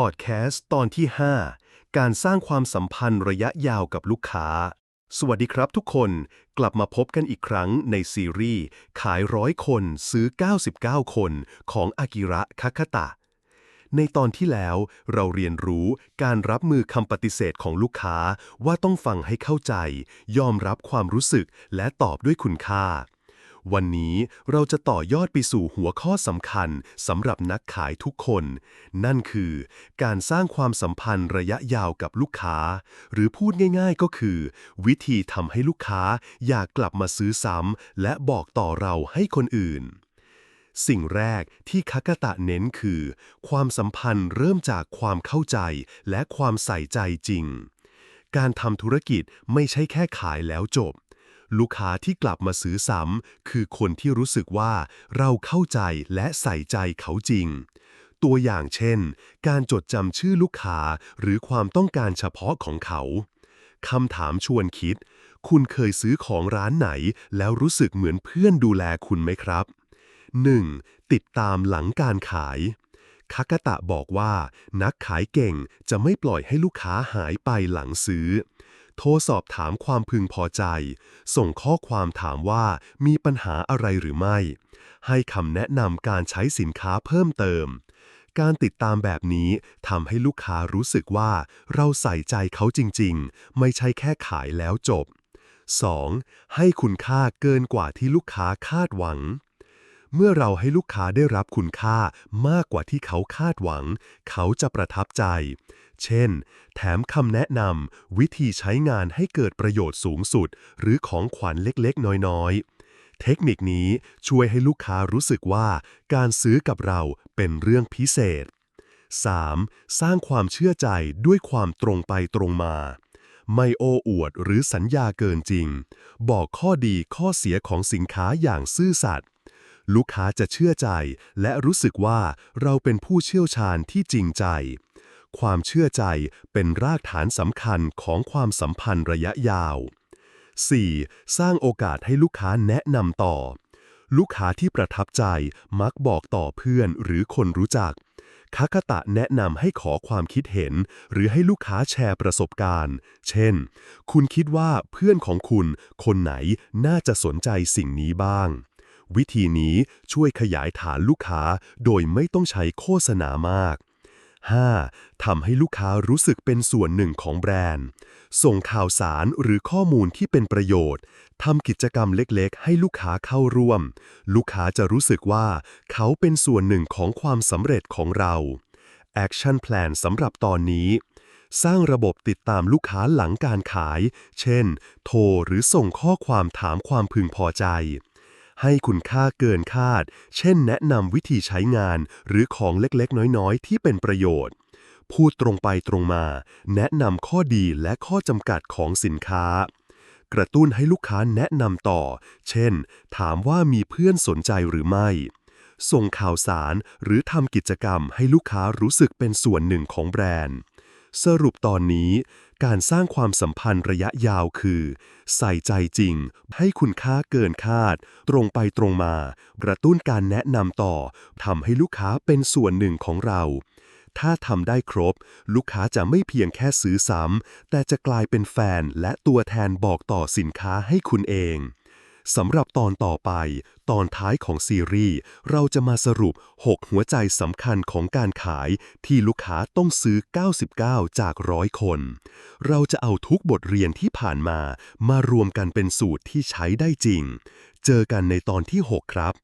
พอดแคสต์ตอนที่ 5 การสร้างความสัมพันธ์ระยะยาวกับลูกค้า สวัสดีครับทุกคนกลับมาพบกันอีกครั้งในซีรีส์ ขายร้อยคนซื้อ 99 คนของอากิระคาคาตะ ในตอนที่แล้วเราเรียนรู้การรับมือคำปฏิเสธของลูกค้าว่าต้องฟังให้เข้าใจ ยอมรับความรู้สึกและตอบด้วยคุณค่า วันนี้เราจะต่อยอดไปสู่หัวข้อสำคัญสำหรับนักขายทุกคน นั่นคือ การสร้างความสัมพันธ์ระยะยาวกับลูกค้า หรือพูดง่ายๆก็คือ วิธีทำให้ลูกค้าอยากกลับมาซื้อซ้ำและบอกต่อเราให้คนอื่นสิ่งแรกที่คากาตะเน้นคือ ความสัมพันธ์เริ่มจากความเข้าใจและความใส่ใจจริง การทำธุรกิจไม่ใช่แค่ขายแล้วจบ ลูกค้าที่กลับมาซื้อซ้ำคือคนที่รู้สึกว่าเราเข้าใจและใส่ใจเขาจริง ตัวอย่างเช่น การจดจำชื่อลูกค้าหรือความต้องการเฉพาะของเขาคำถามชวนคิด คุณเคยซื้อของร้านไหน แล้วรู้สึกเหมือนเพื่อนดูแลคุณไหมครับ 1. ติดตามหลังการขายคากตะบอกว่า นักขายเก่งจะไม่ปล่อยให้ลูกค้าหายไปหลังซื้อ โทรสอบถามความพึงพอใจ ส่งข้อความถามว่ามีปัญหาอะไรหรือไม่ ให้คำแนะนำการใช้สินค้าเพิ่มเติม การติดตามแบบนี้ทำให้ลูกค้ารู้สึกว่าเราใส่ใจเขาจริง ๆ ไม่ใช่แค่ขายแล้วจบ 2. ให้คุณค่าเกินกว่าที่ลูกค้าคาดหวัง เมื่อเราให้ลูกค้าได้รับคุณค่ามากกว่าที่เขาคาดหวัง เขาจะประทับใจ เช่น แถมคำแนะนำวิธีใช้งานให้เกิดประโยชน์สูงสุด หรือของขวัญเล็กๆ น้อยๆ เทคนิคนี้ช่วยให้ลูกค้ารู้สึกว่า การซื้อกับเราเป็นเรื่องพิเศษ 3. สร้างความเชื่อใจด้วยความตรงไปตรงมา ไม่โอ้อวดหรือสัญญาเกินจริง บอกข้อดีข้อเสียของสินค้าอย่างซื่อสัตย์ ลูกค้าจะเชื่อใจ และรู้สึกว่าเราเป็นผู้เชี่ยวชาญที่จริงใจ ความเชื่อใจเป็นรากฐานสำคัญของความสัมพันธ์ระยะยาว 4. สร้างโอกาสให้ลูกค้าแนะนำต่อ ลูกค้าที่ประทับใจมักบอกต่อเพื่อนหรือคนรู้จักคากตะแนะนำให้ขอความคิดเห็น หรือให้ลูกค้าแชร์ประสบการณ์ เช่น คุณคิดว่าเพื่อนของคุณ คนไหนน่าจะสนใจสิ่งนี้บ้าง วิธีนี้ช่วยขยายฐานลูกค้าโดยไม่ต้องใช้โฆษณามาก 5. ทำให้ลูกค้ารู้สึกเป็นส่วนหนึ่งของแบรนด์ ส่งข่าวสารหรือข้อมูลที่เป็นประโยชน์ ทำกิจกรรมเล็กๆ ให้ลูกค้าเข้าร่วม ลูกค้าจะรู้สึกว่าเขาเป็นส่วนหนึ่งของความสำเร็จของเรา Action Plan สำหรับตอนนี้ สร้างระบบติดตามลูกค้าหลังการขาย เช่น โทรหรือส่งข้อความถามความพึงพอใจ ให้คุณค่าเกินคาด เช่นแนะนำวิธีใช้งาน หรือของเล็กๆ น้อยๆ ที่เป็นประโยชน์ พูดตรงไปตรงมา แนะนำข้อดีและข้อจำกัดของสินค้า กระตุ้นให้ลูกค้าแนะนำต่อ เช่น ถามว่ามีเพื่อนสนใจหรือไม่ ส่งข่าวสารหรือทำกิจกรรมให้ลูกค้ารู้สึกเป็นส่วนหนึ่งของแบรนด์สรุปตอนนี้ การสร้างความสัมพันธ์ระยะยาวคือ ใส่ใจจริง ให้คุณค่าเกินคาด ตรงไปตรงมา กระตุ้นการแนะนำต่อทำให้ลูกค้าเป็นส่วนหนึ่งของเรา ถ้าทำได้ครบ ลูกค้าจะไม่เพียงแค่ซื้อซ้ำแต่จะกลายเป็นแฟนและตัวแทนบอกต่อสินค้าให้คุณเอง สำหรับตอนต่อไป ตอนท้ายของซีรีส์เราจะมาสรุป 6 หัวใจสำคัญของการขายที่ลูกค้าต้องซื้อ 99 จากร้อยคน เราจะเอาทุกบทเรียนที่ผ่านมา มารวมกันเป็นสูตรที่ใช้ได้จริง เจอกันในตอนที่ 6 ครับ